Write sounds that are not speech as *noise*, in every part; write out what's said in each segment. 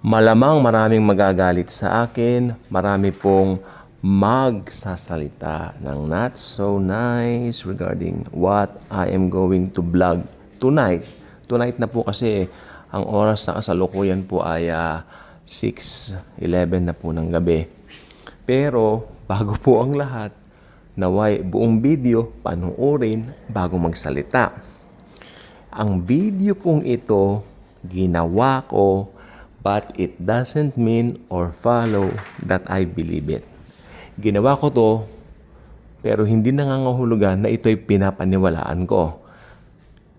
Malamang maraming magagalit sa akin, marami pong magsasalita ng not so nice regarding what I am going to vlog tonight. Tonight na po kasi ang oras na kasalukuyan po ay ah, 6.11 na po ng gabi. Pero bago po ang lahat, naway buong video panuorin bago magsalita. Ang video pong ito, ginawa ko, but it doesn't mean or follow that I believe it. Ginawa ko to, pero hindi nangangahulugan na ito'y pinapaniwalaan ko.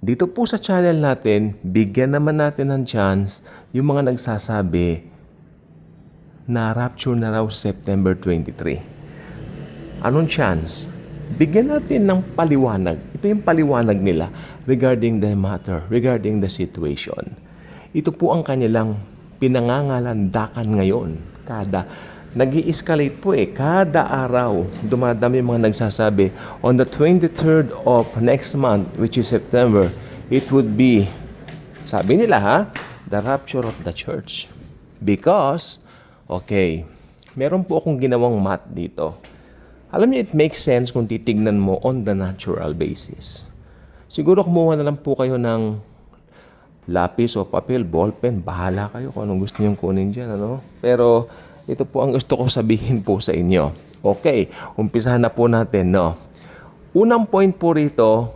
Dito po sa channel natin, bigyan naman natin ng chance yung mga nagsasabi na rapture na raw September 23. Anong chance? Bigyan natin ng paliwanag. Ito yung paliwanag nila regarding the matter, regarding the situation. Ito po ang kanilang pinangangalandakan ngayon. Kada, nag escalate po eh. Kada araw, dumadami mga nagsasabi, on the 23rd of next month, which is September, it would be, sabi nila ha, the rapture of the church. Because, okay, meron po akong ginawang math dito. Alam niyo, it makes sense kung titignan mo on the natural basis. Siguro kumuha na lang po kayo ng lapis o papel, ballpen, bahala kayo kung anong gusto niyong kunin dyan. Ano? Pero ito po ang gusto ko sabihin po sa inyo. Okay, umpisahan na po natin. No? Unang point po rito,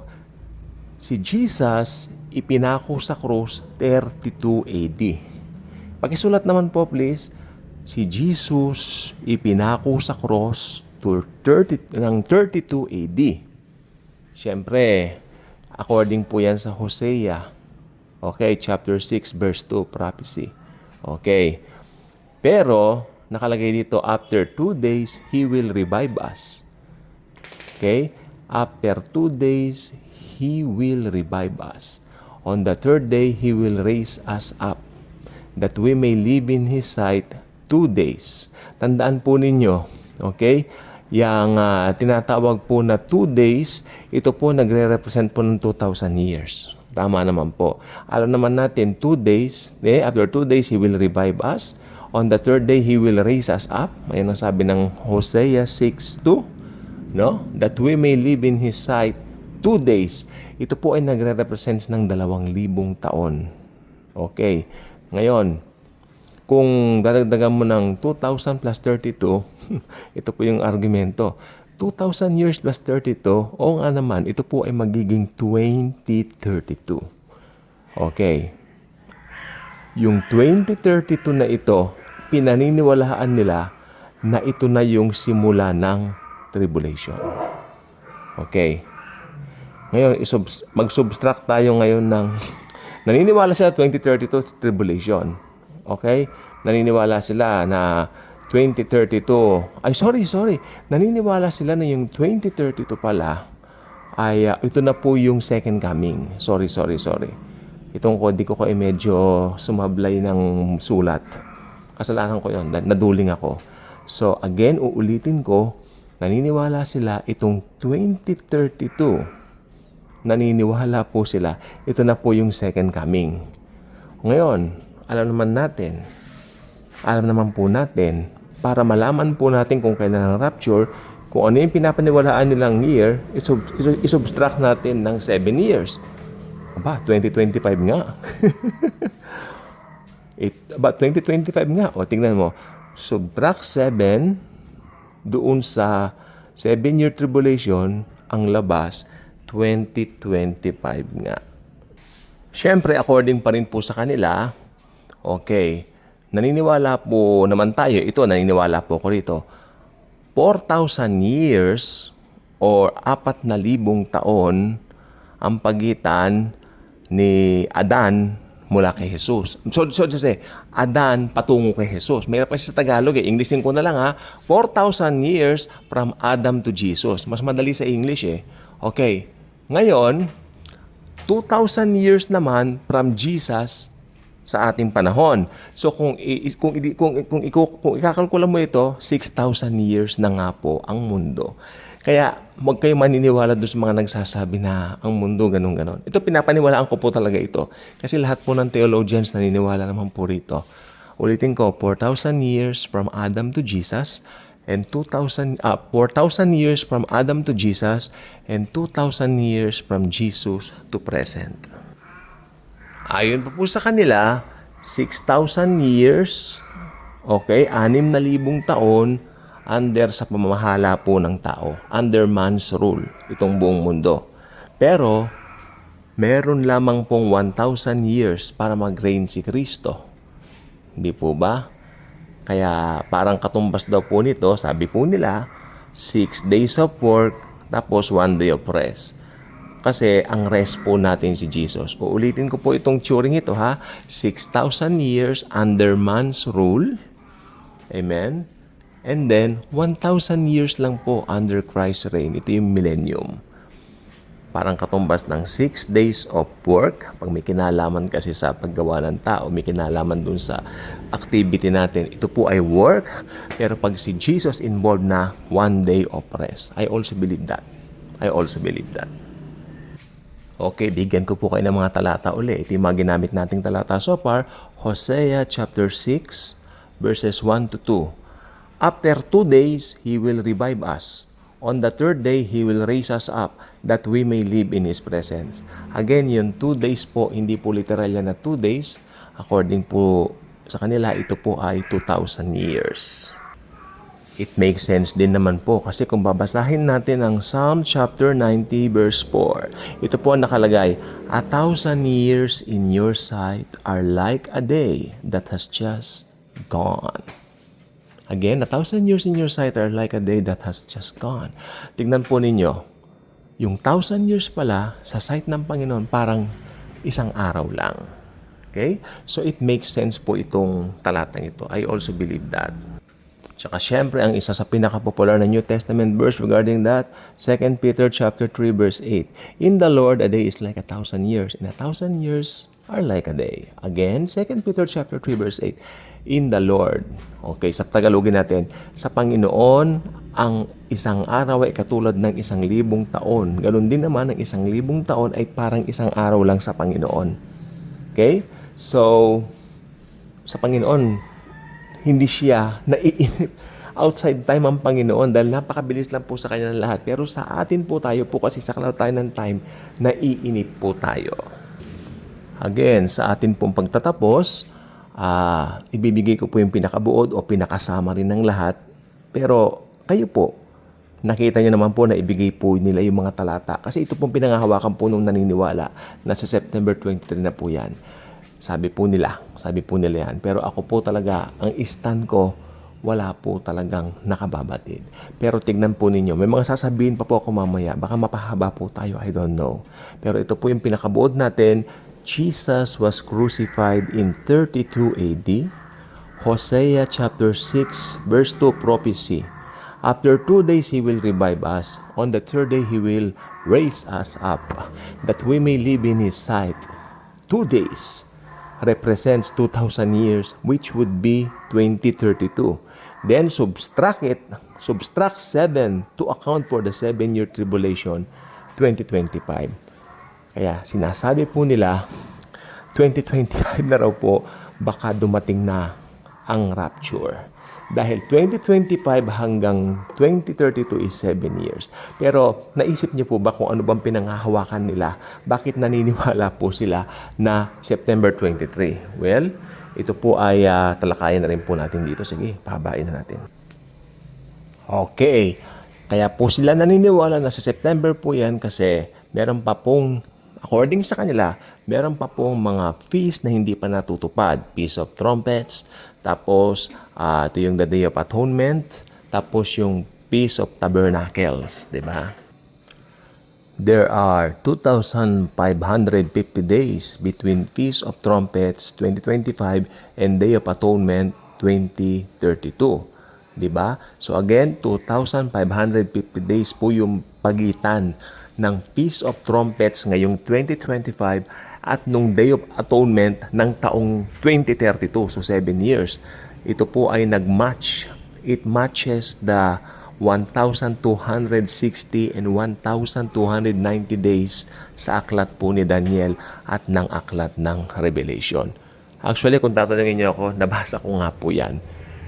si Jesus ipinako sa krus 32 AD. Pakisulat naman po please, si Jesus ipinako sa cross to 30, ng 32 AD. Siyempre, according po yan sa Hosea. Okay, chapter 6, verse 2, prophecy. Okay. Pero, nakalagay dito, after two days, He will revive us. Okay? After two days, He will revive us. On the third day, He will raise us up, that we may live in His sight two days. Tandaan po ninyo, okay? Yang ah, tinatawag po na two days, ito po nagre-represent po ng 2,000 years. Tama naman po. Alam naman natin, two days, eh, after two days, He will revive us. On the third day, He will raise us up. Ayan ang sabi ng Hosea 6.2 no? That we may live in His sight two days. Ito po ay nagre-represent ng dalawang libong taon. Okay. Ngayon, kung dadagdagan mo ng 2,000 plus 32, *laughs* ito po yung argumento. 2,000 years plus 32, o nga naman, ito po ay magiging 2032. Okay. Yung 2032 na ito, pinaniniwalaan nila na ito na yung simula ng tribulation. Okay. Ngayon, mag-subtract tayo ngayon ng... *laughs* Naniniwala sila 2032 tribulation. Okay? Naniniwala sila na 2032... Ay, sorry, sorry. Naniniwala sila na yung 2032 pala ay ah, ito na po yung second coming. Sorry, sorry, sorry. Itong kodi ko ko ay medyo sumablay ng sulat. Kasalanan ko yon Naduling ako. So, again, uulitin ko, naniniwala sila itong 2032 naniniwala po sila, ito na po yung second coming. Ngayon, alam naman natin, alam naman po natin, para malaman po natin kung kailan ang rapture, kung ano yung pinapaniwalaan nilang year, isub- isub- isubtract natin ng 7 years. Aba, 2025 nga. *laughs* It, about 2025 nga. O, tingnan mo. Subtract 7 doon sa 7-year tribulation, ang labas, 2025 nga. Siyempre, according pa rin po sa kanila, okay, naniniwala po naman tayo, ito, naniniwala po ko rito, 4,000 years or 4,000 taon ang pagitan ni Adan mula kay Jesus. So, so, so say, Adan patungo kay Jesus. Mayroon pa sa Tagalog eh. Englishin ko na lang ha. 4,000 years from Adam to Jesus. Mas madali sa English eh. Okay. Ngayon, 2,000 years naman from Jesus sa ating panahon. So kung kung kung kung, kung, kung ikakalkula mo ito, 6,000 years na nga po ang mundo. Kaya huwag kayo maniniwala doon sa mga nagsasabi na ang mundo ganun ganon. Ito pinapaniwalaan ko po talaga ito. Kasi lahat po ng theologians naniniwala naman po rito. Ulitin ko, 4,000 years from Adam to Jesus and 2,000 ah 4,000 years from Adam to Jesus and 2,000 years from Jesus to present. Ayon pa po sa kanila, 6,000 years, okay, 6,000 taon under sa pamamahala po ng tao, under man's rule, itong buong mundo. Pero, meron lamang pong 1,000 years para mag-reign si Kristo. Hindi po ba? Kaya parang katumbas daw po nito, sabi po nila, 6 days of work, tapos 1 day of rest. Kasi ang rest po natin si Jesus. Uulitin ko po itong turing ito ha. 6,000 years under man's rule. Amen. And then, 1,000 years lang po under Christ's reign. Ito yung millennium. Parang katumbas ng 6 days of work. Pag may kinalaman kasi sa paggawa ng tao, may kinalaman dun sa activity natin. Ito po ay work. Pero pag si Jesus involved na, one day of rest. I also believe that. I also believe that. Okay, bigyan ko po kayo ng mga talata uli. Ito yung mga ginamit nating talata so far. Hosea chapter 6, verses 1 to 2. After two days, He will revive us. On the third day, He will raise us up that we may live in His presence. Again, yung two days po, hindi po literal yan na two days. According po sa kanila, ito po ay 2,000 years. It makes sense din naman po kasi kung babasahin natin ang Psalm chapter 90 verse 4, ito po ang nakalagay, A thousand years in your sight are like a day that has just gone. Again, a thousand years in your sight are like a day that has just gone. Tignan po ninyo, yung thousand years pala sa sight ng Panginoon parang isang araw lang. Okay? So it makes sense po itong talatang ito. I also believe that. Tsaka syempre, ang isa sa pinaka-popular na New Testament verse regarding that, 2 Peter chapter 3 verse 8. In the Lord, a day is like a thousand years, and a thousand years are like a day. Again, 2 Peter chapter 3 verse 8. In the Lord. Okay, sa Tagalogin natin, sa Panginoon, ang isang araw ay katulad ng isang libong taon. Ganon din naman, ang isang libong taon ay parang isang araw lang sa Panginoon. Okay? So, sa Panginoon, hindi siya naiinip outside time ang Panginoon dahil napakabilis lang po sa kanya ng lahat. Pero sa atin po tayo po kasi saklaw tayo ng time, naiinip po tayo. Again, sa atin pong pagtatapos, ah, ibibigay ko po yung pinakabuod o pinakasama rin ng lahat. Pero kayo po, nakita nyo naman po na ibigay po nila yung mga talata. Kasi ito pong pinangahawakan po nung naniniwala na sa September 23 na po yan. Sabi po nila, sabi po nila yan. Pero ako po talaga, ang stand ko, wala po talagang nakababatid. Pero tignan po ninyo, may mga sasabihin pa po ako mamaya, baka mapahaba po tayo, I don't know. Pero ito po yung pinakabuod natin, Jesus was crucified in 32 AD. Hosea chapter 6 verse 2 prophecy. After two days he will revive us. On the third day he will raise us up that we may live in his sight. Two days represents 2,000 years, which would be 2032. Then subtract it, subtract 7 to account for the 7-year tribulation, 2025. Kaya sinasabi po nila, 2025 na raw po, baka dumating na ang rapture. Dahil 2025 hanggang 2032 is 7 years. Pero naisip niyo po ba kung ano bang pinanghahawakan nila? Bakit naniniwala po sila na September 23? Well, ito po ay uh, talakayan na rin po natin dito. Sige, pahabain na natin. Okay. Kaya po sila naniniwala na sa September po yan kasi meron pa pong according sa kanila, meron pa pong mga feast na hindi pa natutupad. Feast of Trumpets, tapos uh, ito yung the Day of Atonement, tapos yung Feast of Tabernacles, di ba? There are 2,550 days between Feast of Trumpets 2025 and Day of Atonement 2032. Di ba? So again, 2,550 days po yung pagitan ng Feast of Trumpets ngayong 2025 at nung Day of Atonement ng taong 2032, so 7 years. Ito po ay nag-match. It matches the 1,260 and 1,290 days sa aklat po ni Daniel at ng aklat ng Revelation. Actually, kung tatanungin niyo ako, nabasa ko nga po yan.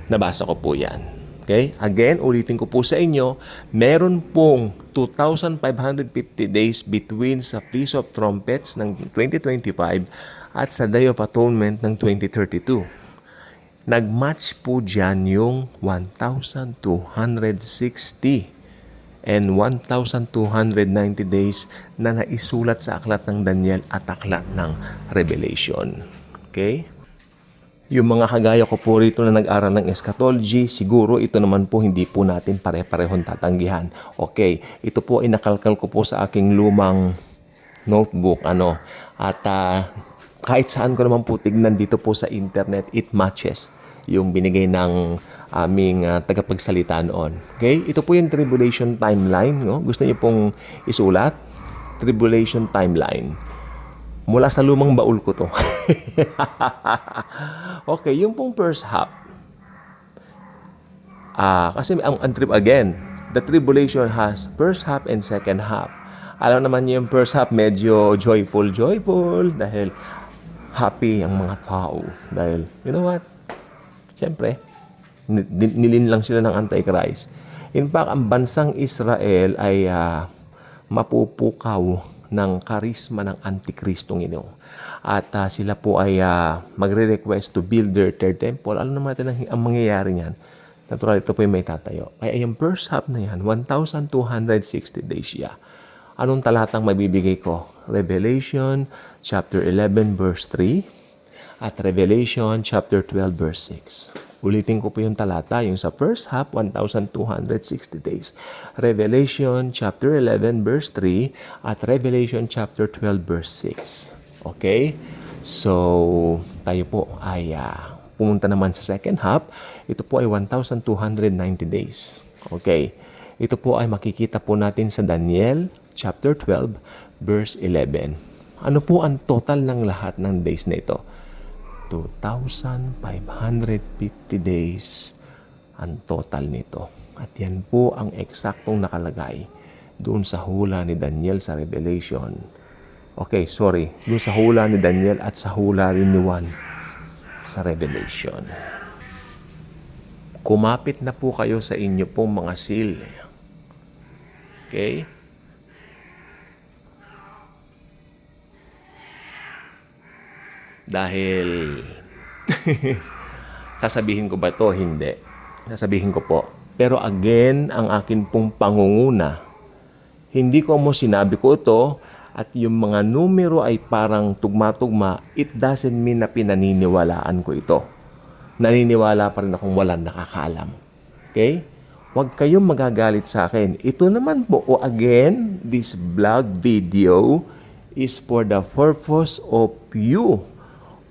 Nabasa ko po yan. Okay? Again, ulitin ko po sa inyo, meron pong 2,550 days between sa Feast of Trumpets ng 2025 at sa Day of Atonement ng 2032. Nag-match po dyan yung 1,260 and 1,290 days na naisulat sa aklat ng Daniel at aklat ng Revelation. Okay? Yung mga kagaya ko po rito na nag-aral ng eschatology, siguro ito naman po hindi po natin pare-parehong tatanggihan. Okay, ito po ay nakalkal ko po sa aking lumang notebook. ano At ah, kahit saan ko naman po tignan dito po sa internet, it matches yung binigay ng aming ah, tagapagsalita noon. Okay? Ito po yung tribulation timeline. No? Gusto niyo pong isulat? Tribulation timeline. Mula sa lumang baul ko to. *laughs* okay, yung pong first half. Ah, kasi ang, ang trib again, the tribulation has first half and second half. Alam naman niyo yung first half medyo joyful, joyful dahil happy ang mga tao. Dahil, you know what? Siyempre, ni- ni- nilin lang sila ng Antichrist. In fact, ang bansang Israel ay ah, mapupukaw ng karisma ng Antikristong ino. At ah, sila po ay ah, magre-request to build their third temple. Alam naman natin ang, ang mangyayari niyan. Natural, ito po yung may tatayo. Kaya yung first half na yan, 1,260 days siya. Anong talatang mabibigay ko? Revelation chapter 11 verse 3 at Revelation chapter 12 verse 6. Ulitin ko po yung talata, yung sa first half, 1,260 days. Revelation chapter 11 verse 3 at Revelation chapter 12 verse 6. Okay? So, tayo po ay ah, pumunta naman sa second half. Ito po ay 1,290 days. Okay? Ito po ay makikita po natin sa Daniel chapter 12 verse 11. Ano po ang total ng lahat ng days na ito? 2,550 days ang total nito. At yan po ang eksaktong nakalagay doon sa hula ni Daniel sa Revelation. Okay, sorry. Doon sa hula ni Daniel at sa hula rin ni Juan sa Revelation. Kumapit na po kayo sa inyo pong mga seal. Okay? Dahil sasabihin ko ba to? Hindi. Sasabihin ko po. Pero again, ang akin pong pangunguna, hindi ko mo sinabi ko ito at yung mga numero ay parang tugma-tugma, it doesn't mean na pinaniniwalaan ko ito. Naniniwala pa rin akong walang nakakaalam. Okay? Huwag kayong magagalit sa akin. Ito naman po, o again, this vlog video is for the purpose of you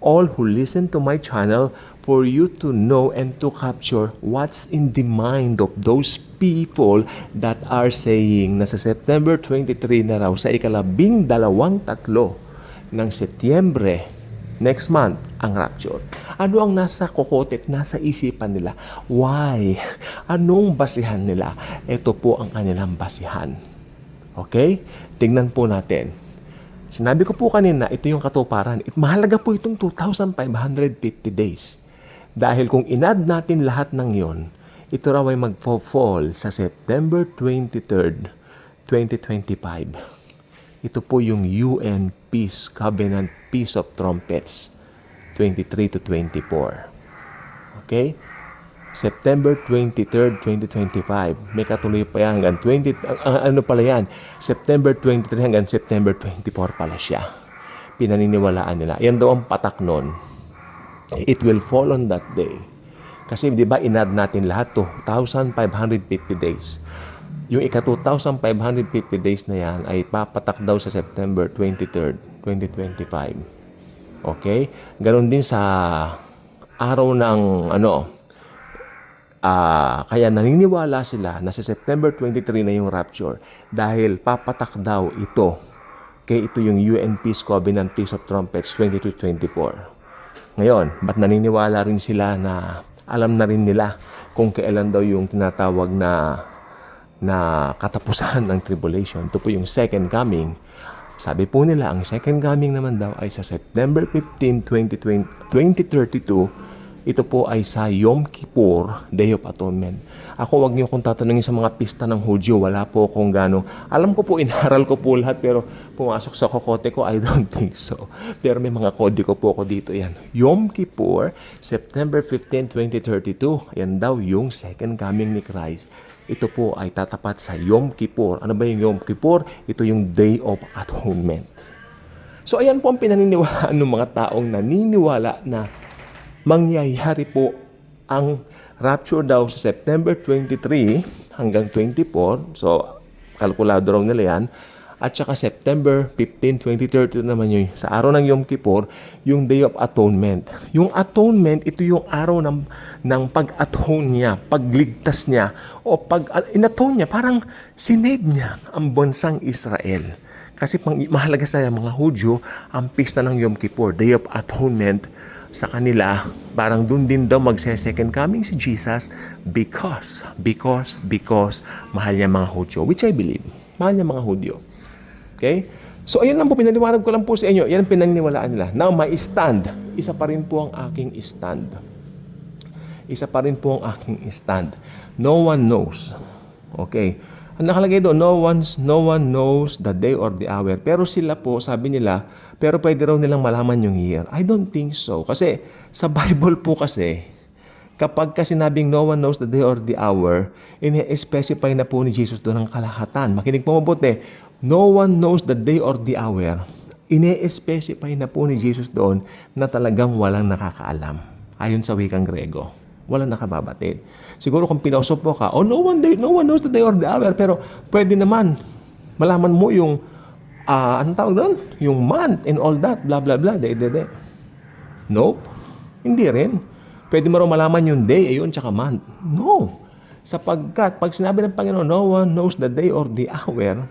all who listen to my channel for you to know and to capture what's in the mind of those people that are saying na sa September 23 na raw sa ikalabing dalawang tatlo ng Setyembre next month ang rapture. Ano ang nasa kokote at nasa isipan nila? Why? *laughs* Anong basihan nila? Ito po ang kanilang basihan. Okay? Tingnan po natin. Sinabi ko po kanina, ito yung katuparan. It, mahalaga po itong 2,550 days. Dahil kung inad natin lahat ng yon, ito raw ay magfo-fall sa September 23rd, 2025. Ito po yung UN Peace Covenant Peace of Trumpets 23 to 24. Okay? September 23rd, 2025. May katuloy pa yan hanggang 20, ang- ang- ano pala yan? September 23 hanggang September 24 pala siya. Pinaniniwalaan nila. Yan daw ang patak nun. It will fall on that day. Kasi di ba inad natin lahat to 1,550 days. Yung ika 2,550 days na yan ay papatak daw sa September 23rd, 2025. Okay? Ganon din sa araw ng ano, Ah, kaya naniniwala sila na sa September 23 na yung rapture dahil papatak daw ito. Kaya ito yung UN Peace Covenant Peace of Trumpets 2224. Ngayon, ba't naniniwala rin sila na alam na rin nila kung kailan daw yung tinatawag na na katapusan ng tribulation. Ito po yung second coming. Sabi po nila, ang second coming naman daw ay sa September 15, 2020, 2032. Ito po ay sa Yom Kippur, Day of Atonement. Ako, wag niyo kung tatanungin sa mga pista ng Hudyo, wala po akong gano. Alam ko po, inaral ko po lahat, pero pumasok sa kokote ko, I don't think so. Pero may mga kode ko po ako dito. Yan. Yom Kippur, September 15, 2032. Yan daw yung second coming ni Christ. Ito po ay tatapat sa Yom Kippur. Ano ba yung Yom Kippur? Ito yung Day of Atonement. So ayan po ang pinaniniwalaan ng mga taong naniniwala na mangyayari po ang rapture daw sa September 23 hanggang 24. So, kalkulado raw nila yan. At saka September 15, 2030 naman yun. Sa araw ng Yom Kippur, yung Day of Atonement. Yung atonement, ito yung araw ng, ng pag-atone niya, pagligtas niya, o pag inatone niya, parang sinave niya ang bansang Israel. Kasi pang, mahalaga sa mga Hudyo, ang pista ng Yom Kippur, Day of Atonement, sa kanila, parang dun din daw magse-second coming si Jesus because, because, because mahal niya mga Hudyo, which I believe. Mahal niya mga Hudyo. Okay? So, ayun lang po, pinaliwanag ko lang po sa inyo. Yan ang pinaniniwalaan nila. Now, my stand. Isa pa rin po ang aking stand. Isa pa rin po ang aking stand. No one knows. Okay. Ang nakalagay doon, no, one's, no one knows the day or the hour. Pero sila po, sabi nila, pero pwede raw nilang malaman yung year. I don't think so. Kasi sa Bible po kasi, kapag ka sinabing no one knows the day or the hour, ini-specify na po ni Jesus doon ang kalahatan. Makinig po mabuti. No one knows the day or the hour. Ini-specify na po ni Jesus doon na talagang walang nakakaalam. Ayon sa wikang Grego. Walang nakababatid. Siguro kung pinosop po ka, oh, no one, day, no one knows the day or the hour. Pero pwede naman, malaman mo yung, ah, anong tawag doon? Yung month and all that, blah, blah, blah, day, day, day. Nope. Hindi rin. Pwede mo raw malaman yung day, ayun, tsaka month. No. Sapagkat, pag sinabi ng Panginoon, no one knows the day or the hour,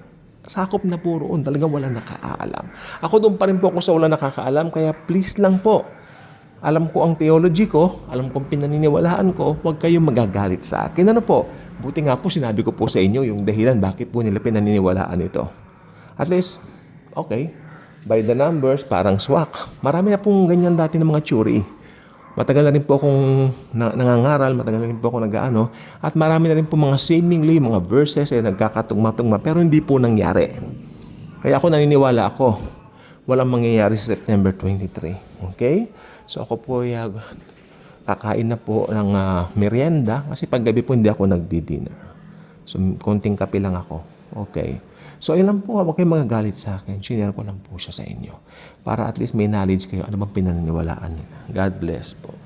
sakop na po roon. Talagang wala nakakaalam. Ako doon pa rin po ako sa wala nakakaalam, kaya please lang po, alam ko ang theology ko, alam ko ang pinaniniwalaan ko, huwag kayong magagalit sa akin. Ano po? Buti nga po sinabi ko po sa inyo yung dahilan bakit po nila pinaniniwalaan ito. At least, okay, by the numbers, parang swak. Marami na pong ganyan dati ng mga tsuri. Matagal na rin po akong na- nangangaral, matagal na rin po ako nag-ano, at marami na rin po mga seemingly, mga verses ay nagkakatugma-tugma, pero hindi po nangyari. Kaya ako naniniwala ako, walang mangyayari sa September 23. Okay? So ako po ay ah, kakain na po ng ah, merienda kasi paggabi po hindi ako nagdi-dinner. So konting kape lang ako. Okay. So ayun lang po, huwag kayong magagalit sa akin. Sinare ko lang po siya sa inyo. Para at least may knowledge kayo ano bang pinaniniwalaan nila. God bless po.